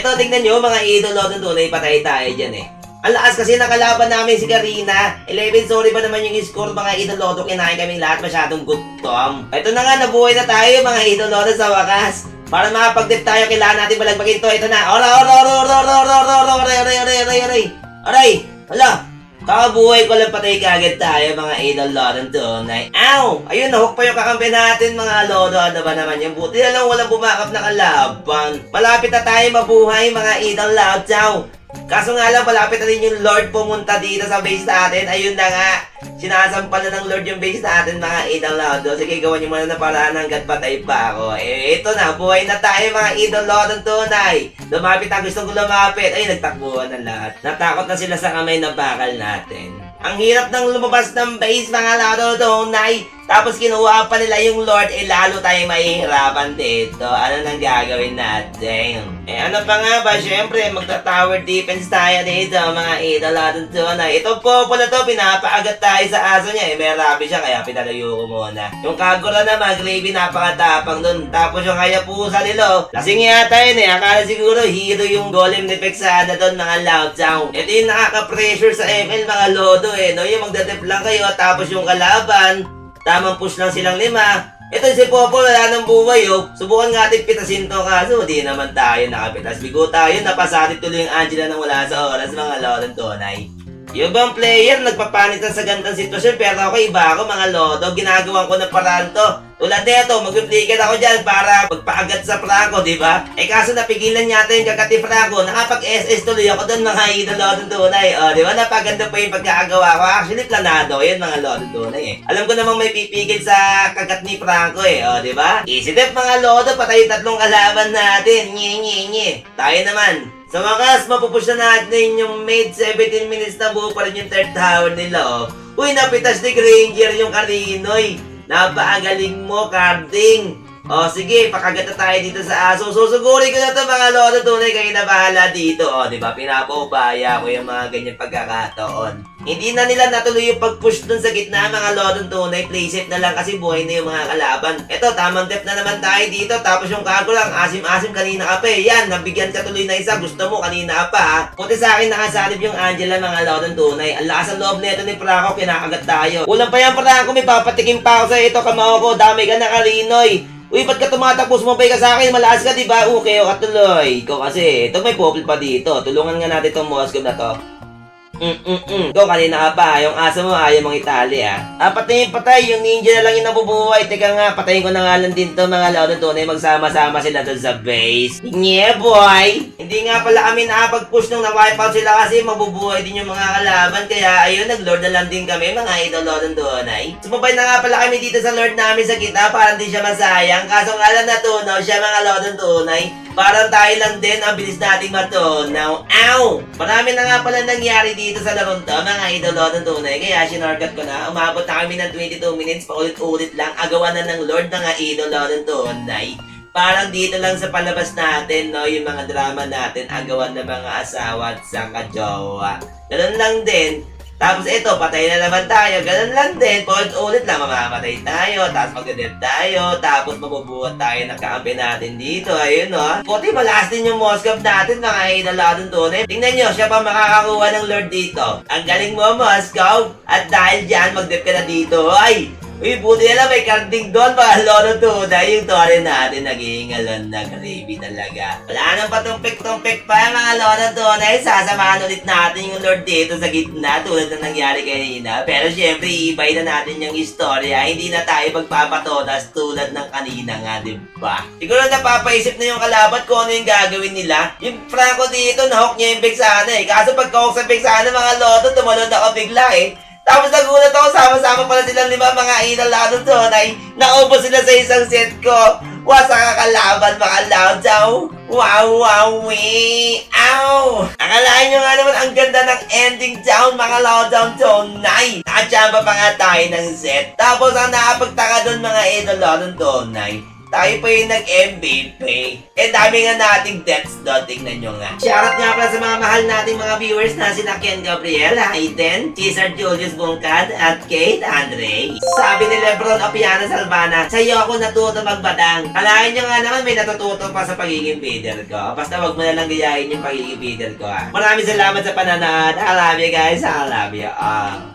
Eto, tignan nyo mga idolo ng tunay, patay tayo dyan eh. Ang lakas kasi nakalaban namin si Karina. 11 sorry ba naman yung score mga idolo to kinain kaming lahat masyadong gutom. Ito na nga, nabuhay na tayo mga idolo sa wakas. Para makapag-dip tayo, kailangan natin balagpagin to. Ito na. Ora, ora, ora, ora, ora, ora, ora, ora, ora, ora, ora, ora, ora, Aray! Hala! Kakabuhay ko lang patay kagad tayo mga idol lord ng tunay. Ow! Ayun, nahook pa yung kakampi natin mga lodo. Ano ba naman yung buti na lang walang bumakap na kalaban. Malapit na tayo mabuhay mga idol lord. Kaso nga lang, malapit na rin yung Lord pumunta dito sa base natin. Ayun na nga. Sinasampal na ng Lord yung base natin, mga idol Lord. Sige, gawan nyo muna na paraan hanggat patay pa ako. Eh, ito na. Buhay na tayo, mga idol Lord ng tunay. Lumapit ang gustong lumapit. Ay, nagtakbuhan na lahat. Natakot na sila sa kamay na bakal natin. Ang hirap ng lumabas ng base, mga Lord tunay. Tapos kinuha pa nila yung Lord, eh lalo tayong mahihirapan dito. Ano nang gagawin natin? Eh ano pa nga ba? Siyempre, magta-tower defense tayo dito, mga idol natin tunay. Ito po pala to, pinapaagat tayo sa aso niya. Eh, may rabi siya, kaya pinalayo ko muna. Yung Kagura naman, Gravy, napakatapang dun. Tapos yung Hayabusa nilo, lasing yata yun eh. Akala siguro hero yung golem ni Pexada doon, mga loud sound. Ito yung nakaka-pressure sa ML, mga lodo eh. No? Yung magdadep lang kayo, tapos yung kalaban, Tamang push lang silang lima. Ito si Popo, wala nang buhay oh. Subukan nga natin pitasin to kaso di naman tayo nakapitas. Bigo tayo, napasatid tuloy yung Angela nang wala sa oras mga lodong tunay. Yung bang player, nagpapanitan sa gandang sitwasyon pero ako iba ako mga lodo. Ginagawan ko ng paraan to. Tulad nito, mag-replican ako dyan para magpaagat sa Franco, di ba? Eh kaso napigilan yata yung kakati Franco, nakapag-SS tuloy ako doon mga idolo ng tunay. O, di ba? Napaganda pa yung pagkakagawa ko. Actually, planado yan mga lodo tunay eh. Alam ko namang may pipigil sa kagat ni Franco eh. O, di ba? Easy step mga lodo, patay yung tatlong kalaban natin. Nye, nye, nye. Tayo naman. Sa wakas, mapupush na natin yung mid 17 minutes na buo pa rin yung third tower nila, oh. Uy, napitas ni Granger yung Karinoy. Napakagaling mo, Carding. O sige, pakagat na tayo dito sa aso. Susugurin ko na to mga lolo tunay kayo na bahala dito. O, di ba? Pinapaubaya ko yung mga ganyan pagkakataon. Hindi na nila natuloy yung pag-push dun sa gitna mga lolo tunay. Play safe na lang kasi buhay na yung mga kalaban. Eto, tamang depth na naman tayo dito. Tapos yung kago lang, asim-asim kanina ka pa eh. Yan, nabigyan ka tuloy na isa. Gusto mo kanina pa ha. Puti sa akin nakasalib yung Angela mga lolo tunay. Ang lakas ang loob nito ni Franco, kinakagat tayo. Kulang pa yan Franco, may papatikim pa ako sa ito. Kamao ko, dami ka na karinoy. Uy, ba't ka tumatakbo? Sumabay ka sa akin. Malakas ka, di ba? Okay, o katuloy. Ikaw kasi, ito may popol pa dito. Tulungan nga natin itong Moscow na to. Mm-mm-mm. Ikaw kanina ka pa. Yung aso mo ayaw mong itali ah. Ah, patayin patay. Yung ninja na lang yung nabubuhay. Teka nga, patayin ko na nga lang din to mga lolo tunay. Magsama-sama sila doon sa base. Yeah, boy! Hindi nga pala kami nakapag-push nung na-wipe out sila kasi mabubuhay din yung mga kalaban. Kaya ayun, nag-lord na lang din kami mga idolo ng tunay. Sumabay na nga pala kami dito sa lord namin sa kita para hindi siya masayang. Kaso nga lang natunaw siya mga lolo ng tunay. Parang tayo lang din ang bilis nating matunaw. Ow! Marami na nga pala nangyari dito sa larong to, mga idolo ng tunay. Kaya sinorkat ko na, umabot na kami ng 22 minutes, paulit-ulit lang, agawan na ng Lord ng idolo ng tunay. Parang dito lang sa palabas natin, no, yung mga drama natin, agawan ng mga asawa at sa kajowa. Ganun lang din, tapos ito, patay na naman tayo. Ganun lang din. Paulit-ulit lang, mamamatay tayo. Tapos magdadip tayo. Tapos mabubuhat tayo ng kaampi natin dito. Ayun, no? Puti, malakas din yung Moscow natin, mga idaladong tunay. Tingnan nyo, siya pa makakakuha ng Lord dito. Ang galing mo, Moscow. At dahil dyan, magdip ka na dito. Ay! Uy, buti na lang may karding doon, mga lolo tunay. Yung tore natin, naghihingalon na gravy talaga. Wala nang patumpik-tumpik pa, mga lolo tunay. Sasamahan ulit natin yung Lord dito sa gitna, tulad na nangyari kanina. Pero syempre, ibay na natin yung istorya. Hindi na tayo magpapatodas tulad ng kanina nga, di ba? Siguro napapaisip na yung kalabat kung ano yung gagawin nila. Yung Franco dito, nahok niya yung Vexana eh. Kaso pagka-hook sa Vexana, mga loto, tumalon ako bigla eh. Tapos nagulat ako, sama-sama pala silang lima mga inalado doon ay naubos sila sa isang set ko. Wasa kakalaban mga loudsaw. Wow, wow, wee. Ow! Akalain nyo nga naman ang ganda ng ending down mga loudsaw tonay. Nakachamba pa nga tayo ng set. Tapos ang nakapagtaka doon mga idolo ng tonay. Tayo pa yung nag-MVP. Eh, dami nga nating deaths doon. Tingnan nyo nga. Shoutout nga pala sa mga mahal nating mga viewers na sina Ken Gabriel, Hayden, Cesar Julius Bungkad, at Kate Andre. Sabi ni Lebron Opiana Salvana, sa'yo ako natuto magbadang. Kalahin nyo nga naman may natututo pa sa pagiging bidder ko. Basta wag mo na lang gayahin yung pagiging bidder ko. ah. Maraming salamat sa pananood. I love you guys. I love you all.